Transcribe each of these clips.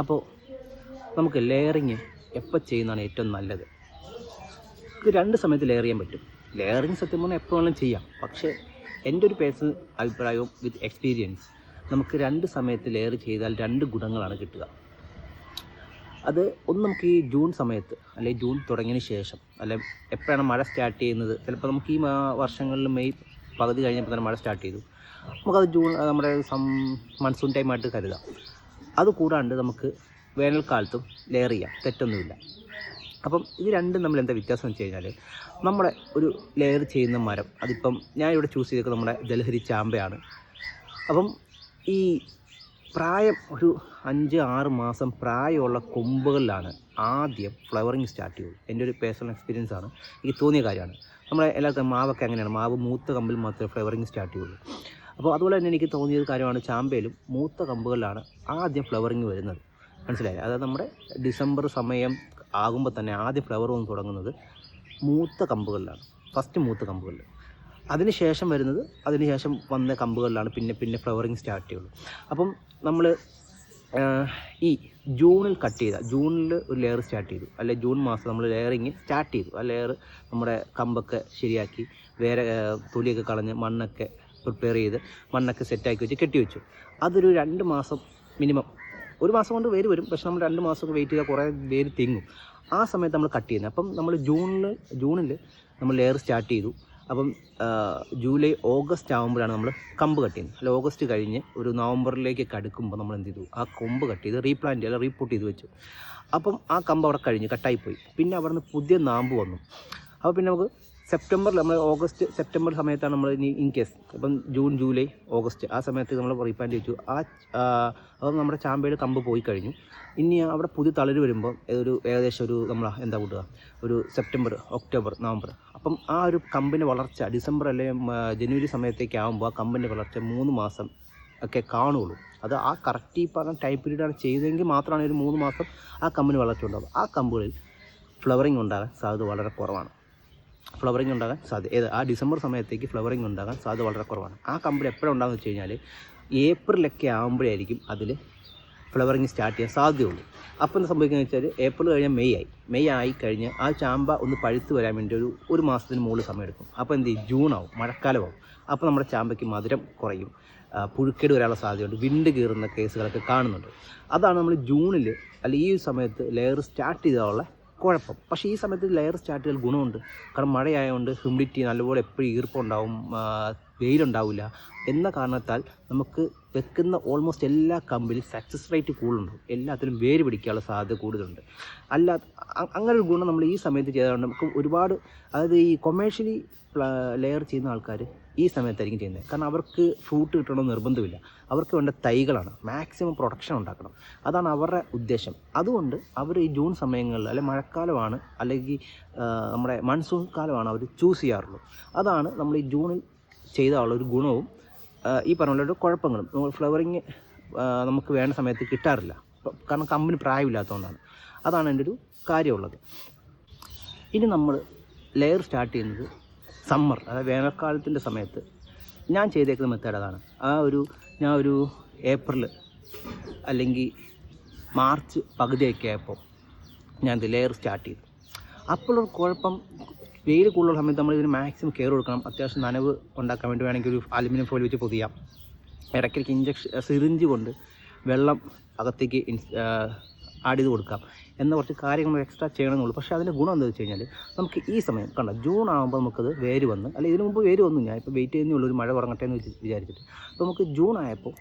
അപ്പോൾ നമുക്ക് ലെയറിങ് എപ്പോൾ ചെയ്യുന്നതാണ് ഏറ്റവും നല്ലത്? ഇത് രണ്ട് സമയത്ത് ലെയർ ചെയ്യാൻ പറ്റും. ലെയറിങ് സത്യം പറഞ്ഞാൽ എപ്പോൾ വേണമെങ്കിലും ചെയ്യാം. പക്ഷേ എന്റെ ഒരു പേഴ്സണൽ അഭിപ്രായവും വിത്ത് എക്സ്പീരിയൻസ് നമുക്ക് രണ്ട് സമയത്ത് ലെയർ ചെയ്താൽ രണ്ട് ഗുണങ്ങളാണ് കിട്ടുക. അത് ഒന്ന് നമുക്ക് ഈ ജൂൺ സമയത്ത് അല്ലെങ്കിൽ ജൂൺ തുടങ്ങിയതിന് ശേഷം അല്ലെ എപ്പോഴാണ് മഴ സ്റ്റാർട്ട് ചെയ്യുന്നത്? ചിലപ്പോൾ നമുക്ക് ഈ വർഷങ്ങളിൽ മെയ് പകുതി കഴിഞ്ഞപ്പോൾ തന്നെ മഴ സ്റ്റാർട്ട് ചെയ്തു. നമുക്കത് ജൂൺ നമ്മുടെ സം മൺസൂൺ ടൈമായിട്ട് കരുതാം. അത് കൂടാണ്ട് നമുക്ക് വേനൽക്കാലത്തും ലെയർ ചെയ്യാം. തെറ്റൊന്നുമില്ല. അപ്പം ഇത് രണ്ടും തമ്മിൽ എന്താ വ്യത്യാസം വെച്ച് കഴിഞ്ഞാൽ നമ്മുടെ ഒരു ലെയർ ചെയ്യുന്ന മരം അതിപ്പം ഞാൻ ഇവിടെ ചൂസ് ചെയ്തേക്കുന്നത് നമ്മുടെ ജലഹരി ചാമ്പയാണ്. അപ്പം ഈ പ്രായം ഒരു അഞ്ച് ആറ് മാസം പ്രായമുള്ള കൊമ്പുകളിലാണ് ആദ്യം ഫ്ലവറിങ് സ്റ്റാർട്ട് ചെയ്യുള്ളൂ. എന്റെ ഒരു പേഴ്സണൽ എക്സ്പീരിയൻസ് ആണ്. എനിക്ക് തോന്നിയ കാര്യമാണ്. നമ്മളെ എല്ലാവർക്കും മാവൊക്കെ അങ്ങനെയാണ്. മാവ് മൂത്ത കമ്പിൽ മാത്രമേ ഫ്ലവറിങ് സ്റ്റാർട്ട് ചെയ്യുള്ളൂ. അപ്പോൾ അതുപോലെ തന്നെ എനിക്ക് തോന്നിയ ഒരു കാര്യമാണ് ചാമ്പയിലും മൂത്ത കമ്പുകളിലാണ് ആദ്യം ഫ്ലവറിങ് വരുന്നത്. മനസ്സിലായി അതായത് നമ്മുടെ ഡിസംബർ സമയം ആകുമ്പോൾ തന്നെ ആദ്യം ഫ്ലവർ വന്ന് തുടങ്ങുന്നത് മൂത്ത കമ്പുകളിലാണ്. ഫസ്റ്റ് മൂത്ത കമ്പുകളിൽ അതിനുശേഷം വരുന്നത് അതിനുശേഷം വന്ന കമ്പുകളിലാണ് പിന്നെ പിന്നെ ഫ്ലവറിങ് സ്റ്റാർട്ട് ചെയ്യുള്ളൂ. അപ്പം നമ്മൾ ഈ ജൂണിൽ കട്ട് ചെയ്ത ജൂണിൽ ഒരു ലെയർ സ്റ്റാർട്ട് ചെയ്തു. അല്ലെ ജൂൺ മാസം നമ്മൾ ലെയറിങ് സ്റ്റാർട്ട് ചെയ്തു. ആ ലെയർ നമ്മുടെ കമ്പൊക്കെ ശരിയാക്കി വേറെ തൊലിയൊക്കെ കളഞ്ഞ് മണ്ണൊക്കെ പ്രിപ്പയർ ചെയ്ത് മണ്ണൊക്കെ സെറ്റാക്കി വെച്ച് കെട്ടി വെച്ചു. അതൊരു രണ്ട് മാസം മിനിമം ഒരു മാസം കൊണ്ട് വേര് വരും. പക്ഷെ നമ്മൾ രണ്ട് മാസമൊക്കെ വെയിറ്റ് ചെയ്താൽ കുറേ വേര് തിങ്ങും. ആ സമയത്ത് നമ്മൾ കട്ട് ചെയ്യുന്നത്. അപ്പം നമ്മൾ ജൂണിൽ ജൂണിൽ നമ്മൾ ലെയർ സ്റ്റാർട്ട് ചെയ്തു. അപ്പം ജൂലൈ ഓഗസ്റ്റ് ആകുമ്പോഴാണ് നമ്മൾ കമ്പ് കട്ട് ചെയ്യുന്നത്. അല്ല ഓഗസ്റ്റ് കഴിഞ്ഞ് ഒരു നവംബറിലേക്ക് കടുക്കുമ്പോൾ നമ്മൾ എന്ത് ചെയ്തു? ആ കൊമ്പ് കട്ട് ചെയ്ത് റീപ്ലാന്റ് ചെയ്ത് റീപോർട്ട് ചെയ്ത് വെച്ചു. അപ്പം ആ കമ്പ് അവിടെ കഴിഞ്ഞ് കട്ടായിപ്പോയി പിന്നെ അവിടെ നിന്ന് പുതിയ നാമ്പ് വന്നു. അപ്പോൾ പിന്നെ നമുക്ക് സെപ്റ്റംബറിൽ നമ്മൾ ഓഗസ്റ്റ് സെപ്റ്റംബർ സമയത്താണ് നമ്മൾ ഇനി ഇൻ കേസ് ഇപ്പം ജൂൺ ജൂലൈ ഓഗസ്റ്റ് ആ സമയത്ത് നമ്മൾ റീപ്ലാന്റ് വെച്ചു ആ അപ്പം നമ്മുടെ ചാമ്പയുടെ കമ്പ് പോയി കഴിഞ്ഞു. ഇനി അവിടെ പുതിയ തളിര് വരുമ്പോൾ ഒരു ഏകദേശം ഒരു നമ്മൾ എന്താ കൂട്ടുക? ഒരു സെപ്റ്റംബർ ഒക്ടോബർ നവംബർ. അപ്പം ആ ഒരു കമ്പിന്റെ വളർച്ച ഡിസംബർ അല്ലെങ്കിൽ ജനുവരി സമയത്തേക്ക് ആകുമ്പോൾ ആ കമ്പിന്റെ വളർച്ച മൂന്ന് മാസം ഒക്കെ കാണുള്ളൂ അത് ആ കറക്റ്റ് ഈ പറഞ്ഞ ടൈം പീരീഡാണ് ചെയ്തതെങ്കിൽ മാത്രമാണ് ഒരു മൂന്ന് മാസം ആ കമ്പിന് വളർച്ച ഉണ്ടാകും ആ കമ്പുകളിൽ ഫ്ലവറിങ് ഉണ്ടാകാൻ സാധ്യത വളരെ കുറവാണ്. ഫ്ലവറിങ് ഉണ്ടാകാൻ സാധ്യത ഏത്? ആ ഡിസംബർ സമയത്തേക്ക് ഫ്ലവറിങ് ഉണ്ടാകാൻ സാധ്യത വളരെ കുറവാണ്. ആ കമ്പനി എപ്പോഴാണ് ഉണ്ടാകുന്ന വെച്ച് കഴിഞ്ഞാൽ ഏപ്രിലൊക്കെ ആകുമ്പോഴായിരിക്കും അതിൽ ഫ്ലവറിങ് സ്റ്റാർട്ട് ചെയ്യാൻ സാധ്യതയുള്ളൂ. അപ്പോൾ എന്താ സംഭവിക്കുന്നത് വെച്ചാൽ ഏപ്രിൽ കഴിഞ്ഞാൽ മെയ് ആയി. മെയ് ആയി കഴിഞ്ഞ് ആ ചാമ്പ ഒന്ന് പഴുത്ത് വരാൻ വേണ്ടി ഒരു ഒരു മാസത്തിന് മുകളിൽ സമയമെടുക്കും അപ്പോൾ എന്ത് ചെയ്യും? ജൂൺ ആവും. മഴക്കാലമാവും അപ്പോൾ നമ്മുടെ ചാമ്പയ്ക്ക് മധുരം കുറയും. പുഴുക്കേട് വരാനുള്ള സാധ്യതയുണ്ട്. വിണ്ട് കീറുന്ന കേസുകളൊക്കെ കാണുന്നുണ്ട്. അതാണ് നമ്മൾ ജൂണിൽ അല്ലെങ്കിൽ ഈ സമയത്ത് ലെയർ സ്റ്റാർട്ട് ചെയ്താലുള്ള കുഴപ്പം. പക്ഷേ ഈ സമയത്ത് ലെയർ സ്റ്റാർട്ടുകൾ ഗുണമുണ്ട്. കാരണം മഴയായതുകൊണ്ട് ഹ്യൂമിഡിറ്റി നല്ലപോലെ എപ്പോഴും ഈർപ്പുണ്ടാവും ആ, വെയിലുണ്ടാവില്ല എന്ന കാരണത്താൽ നമുക്ക് വെക്കുന്ന ഓൾമോസ്റ്റ് എല്ലാ കമ്പിലും സക്സസ് റേറ്റ് കൂടുതലുണ്ടാവും എല്ലാത്തിലും വേര് പിടിക്കാനുള്ള സാധ്യത കൂടുതലുണ്ട്. അല്ല അങ്ങനൊരു ഗുണം നമ്മൾ ഈ സമയത്ത് ചെയ്തതുകൊണ്ട് നമുക്ക് ഒരുപാട് അതായത് ഈ കൊമേഴ്ഷ്യലി ലെയർ ചെയ്യുന്ന ആൾക്കാർ ഈ സമയത്തായിരിക്കും ചെയ്യുന്നത്. കാരണം അവർക്ക് ഫ്രൂട്ട് കിട്ടണമെന്ന് നിർബന്ധമില്ല. അവർക്ക് വേണ്ട തൈകളാണ്. മാക്സിമം പ്രൊഡക്ഷൻ ഉണ്ടാക്കണം. അതാണ് അവരുടെ ഉദ്ദേശം. അതുകൊണ്ട് അവർ ഈ ജൂൺ സമയങ്ങളിൽ അല്ലെങ്കിൽ മഴക്കാലമാണ് അല്ലെങ്കിൽ നമ്മുടെ മൺസൂൺ കാലമാണ് അവർ ചൂസ് ചെയ്യാറുള്ളൂ അതാണ് നമ്മൾ ഈ ജൂണിൽ ചെയ്താലുള്ള ഒരു ഗുണവും ഈ പറഞ്ഞ ഒരു കുഴപ്പങ്ങളും നമ്മൾ ഫ്ലവറിങ് നമുക്ക് വേണ്ട സമയത്ത് കിട്ടാറില്ല. കാരണം കമ്പനി പ്രായമില്ലാത്തതുകൊണ്ടാണ്. അതാണ് എന്റെ ഒരു കാര്യമുള്ളത്. ഇനി നമ്മൾ ലെയർ സ്റ്റാർട്ട് ചെയ്യുന്നത് സമ്മർ അതായത് വേനൽക്കാലത്തിന്റെ സമയത്ത് ഞാൻ ചെയ്തേക്കുന്ന മെത്തേഡ് അതാണ്. ആ ഒരു ഞാൻ ഒരു ഏപ്രിൽ അല്ലെങ്കിൽ മാർച്ച് പകുതിയൊക്കെ ആയപ്പോൾ ഞാൻ ഇത് ലെയർ സ്റ്റാർട്ട് ചെയ്തു അപ്പോഴൊരു കുഴപ്പം വെയിൽ കൂടുതലുള്ള സമയത്ത് നമ്മൾ ഇതിന് മാക്സിമം കെയർ കൊടുക്കണം. അത്യാവശ്യം നനവ് ഉണ്ടാക്കാൻ വേണ്ടി വേണമെങ്കിൽ ഒരു അലുമിനിയം ഫോയിൽ വെച്ച് പൊതിയാം. ഇടയ്ക്കിടയ്ക്ക് ഇഞ്ചക്ഷൻ സിറിഞ്ച് കൊണ്ട് വെള്ളം അകത്തേക്ക് ആഡ് ചെയ്ത് കൊടുക്കാം. എന്ന കുറച്ച് കാര്യങ്ങൾ എക്സ്ട്രാ ചെയ്യണമെന്നുള്ളൂ പക്ഷേ അതിന്റെ ഗുണം എന്താ വെച്ച് കഴിഞ്ഞാൽ നമുക്ക് ഈ സമയം കണ്ട ജൂൺ ആകുമ്പോൾ നമുക്കത് വേര് വന്ന് അല്ല ഇതിനു മുമ്പ് വേര് വന്നു ഞാൻ ഇപ്പോൾ വെയിറ്റ് ചെയ്യുന്നുള്ളൂ ഒരു മഴ ഉറങ്ങട്ടെ എന്ന് വിചാരിച്ചിട്ട്. അപ്പോൾ നമുക്ക് ജൂൺ ആയപ്പോൾ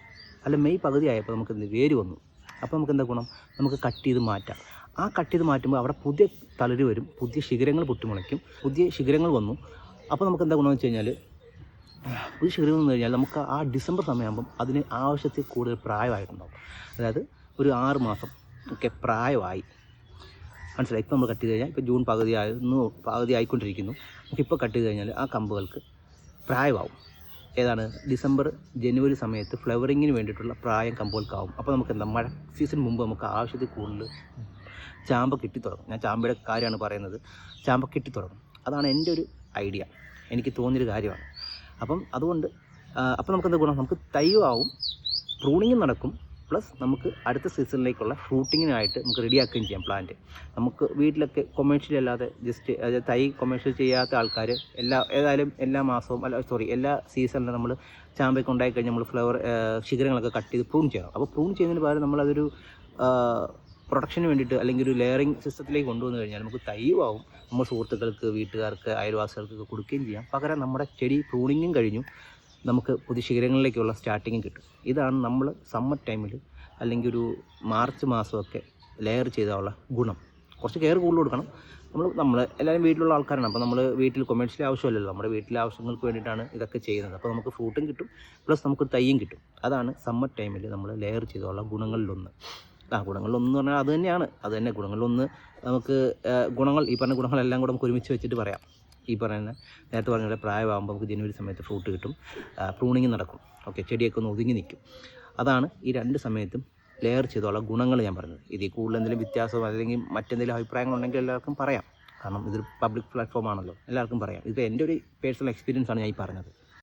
അല്ല മെയ് പകുതി ആയപ്പോൾ നമുക്ക് വേര് വന്നു. അപ്പോൾ നമുക്ക് എന്താ ഗുണം? നമുക്ക് കട്ട് ചെയ്ത് മാറ്റാം. ആ കട്ട് ചെയ്ത് മാറ്റുമ്പോൾ അവിടെ പുതിയ തളിര് വരും പുതിയ ശിഖരങ്ങൾ പൊട്ടിമുളയ്ക്കും പുതിയ ശിഖരങ്ങൾ വന്നു. അപ്പോൾ നമുക്ക് എന്താ ഗുണമെന്ന് വെച്ച് കഴിഞ്ഞാൽ പുതിയ ശിഖരങ്ങൾ വന്നു കഴിഞ്ഞാൽ നമുക്ക് ആ ഡിസംബർ സമയമാകുമ്പം അതിന് ആവശ്യത്തിൽ കൂടുതൽ പ്രായമായിട്ടുണ്ടാവും. അതായത് ഒരു ആറ് മാസം ഒക്കെ പ്രായമായി. മനസ്സിലായി? ഇപ്പോൾ നമ്മൾ കട്ട് ചെയ്ത് കഴിഞ്ഞാൽ ഇപ്പോൾ ജൂൺ പകുതി ആയിരുന്നു പകുതി ആയിക്കൊണ്ടിരിക്കുന്നു. നമുക്കിപ്പോൾ കട്ട് ചെയ്ത് കഴിഞ്ഞാൽ ആ കമ്പുകൾക്ക് പ്രായമാവും. ഏതാണ്? ഡിസംബർ ജനുവരി സമയത്ത് ഫ്ലവറിങ്ങിന് വേണ്ടിയിട്ടുള്ള പ്രായം കമ്പുകൾക്കാവും. അപ്പോൾ നമുക്ക് എന്താ? മഴ സീസൺ മുമ്പ് നമുക്ക് ആവശ്യത്തിൽ കൂടുതൽ ചാമ്പ കിട്ടി തുടങ്ങും. ഞാൻ ചാമ്പയുടെ കാര്യമാണ് പറയുന്നത്. ചാമ്പ കിട്ടി തുടങ്ങും. അതാണ് എന്റെ ഒരു ഐഡിയ. എനിക്ക് തോന്നിയൊരു കാര്യമാണ്. അപ്പം അതുകൊണ്ട് അപ്പം നമുക്ക് എന്താ ഗുണം? നമുക്ക് തൈവാവും പ്രൂണിങ്ങും നടക്കും. പ്ലസ് നമുക്ക് അടുത്ത സീസണിലേക്കുള്ള ഫ്രൂട്ടിങ്ങിനായിട്ട് നമുക്ക് റെഡിയാക്കുകയും ചെയ്യാം പ്ലാന്റ്. നമുക്ക് വീട്ടിലൊക്കെ കൊമേഴ്ഷ്യൽ അല്ലാതെ ജസ്റ്റ് തൈ കൊമേഴ്ഷ്യൽ ചെയ്യാത്ത ആൾക്കാർ എല്ലാ ഏതായാലും എല്ലാ മാസവും അല്ല സോറി എല്ലാ സീസണിലും നമ്മൾ ചാമ്പയൊക്കെ ഉണ്ടായി കഴിഞ്ഞാൽ നമ്മൾ ഫ്ലവർ ശിഖരങ്ങളൊക്കെ കട്ട് ചെയ്ത് പ്രൂൺ ചെയ്യണം. അപ്പോൾ പ്രൂൺ ചെയ്യുന്നതിന് പകരം നമ്മളതൊരു പ്രൊഡക്ഷന് വേണ്ടിയിട്ട് അല്ലെങ്കിൽ ഒരു ലെയറിങ് സിസ്റ്റത്തിലേക്ക് കൊണ്ടുവന്നു കഴിഞ്ഞാൽ നമുക്ക് തൈവാവും ആവും നമ്മൾ സുഹൃത്തുക്കൾക്ക് വീട്ടുകാർക്ക് അയൽവാസികൾക്കൊക്കെ കൊടുക്കുകയും ചെയ്യാം. പകരം നമ്മുടെ ചെടി പ്രൂണിങ്ങും കഴിഞ്ഞു. നമുക്ക് പുതിയ ശിഖരങ്ങളിലേക്കുള്ള സ്റ്റാർട്ടിങ്ങും കിട്ടും. ഇതാണ് നമ്മൾ സമ്മർ ടൈമിൽ അല്ലെങ്കിൽ ഒരു മാർച്ച് മാസമൊക്കെ ലെയർ ചെയ്താലുള്ള ഗുണം. കുറച്ച് കെയർ കൂടുതൽ കൊടുക്കണം. നമ്മൾ നമ്മൾ എല്ലാവരും വീട്ടിലുള്ള ആൾക്കാരാണ്. അപ്പോൾ നമ്മൾ വീട്ടിൽ കൊമേഴ്ഷ്യൽ ആവശ്യമല്ലല്ലോ. നമ്മുടെ വീട്ടിലെ ആവശ്യങ്ങൾക്ക് വേണ്ടിയിട്ടാണ് ഇതൊക്കെ ചെയ്യുന്നത്. അപ്പോൾ നമുക്ക് ഫ്രൂട്ടും കിട്ടും. പ്ലസ് നമുക്ക് തൈയും കിട്ടും. അതാണ് സമ്മർ ടൈമിൽ നമ്മൾ ലെയർ ചെയ്തുള്ള ഗുണങ്ങളിലൊന്ന്. ആ ഗുണങ്ങളിലൊന്ന് പറഞ്ഞാൽ അത് തന്നെയാണ്. അത് തന്നെ ഗുണങ്ങളിലൊന്ന് നമുക്ക് ഗുണങ്ങൾ ഈ പറഞ്ഞ ഗുണങ്ങളെല്ലാം കൂടെ നമുക്ക് ഒരുമിച്ച് വെച്ചിട്ട് പറയാം. ഈ പറയുന്ന നേരത്തെ പറഞ്ഞ പ്രായമാകുമ്പോൾ നമുക്ക് ജനുവരി സമയത്ത് ഫ്രൂട്ട് കിട്ടും. പ്രൂണിങ് നടക്കും. ഓക്കെ ചെടിയൊക്കെ ഒന്ന് ഒതുങ്ങി നിൽക്കും. അതാണ് ഈ രണ്ട് സമയത്തും ലെയർ ചെയ്തുള്ള ഗുണങ്ങൾ ഞാൻ പറഞ്ഞത്. ഇതിൽ കൂടുതൽ എന്തെങ്കിലും വ്യത്യാസം അല്ലെങ്കിൽ മറ്റെന്തെങ്കിലും അഭിപ്രായങ്ങൾ ഉണ്ടെങ്കിൽ എല്ലാവർക്കും പറയാം. കാരണം ഇതൊരു പബ്ലിക് പ്ലാറ്റ്ഫോം ആണല്ലോ. എല്ലാവർക്കും പറയാം. ഇത് എന്റെ ഒരു പേഴ്സണൽ എക്സ്പീരിയൻസ് ആണ് ഞാൻ ഈ പറഞ്ഞത്.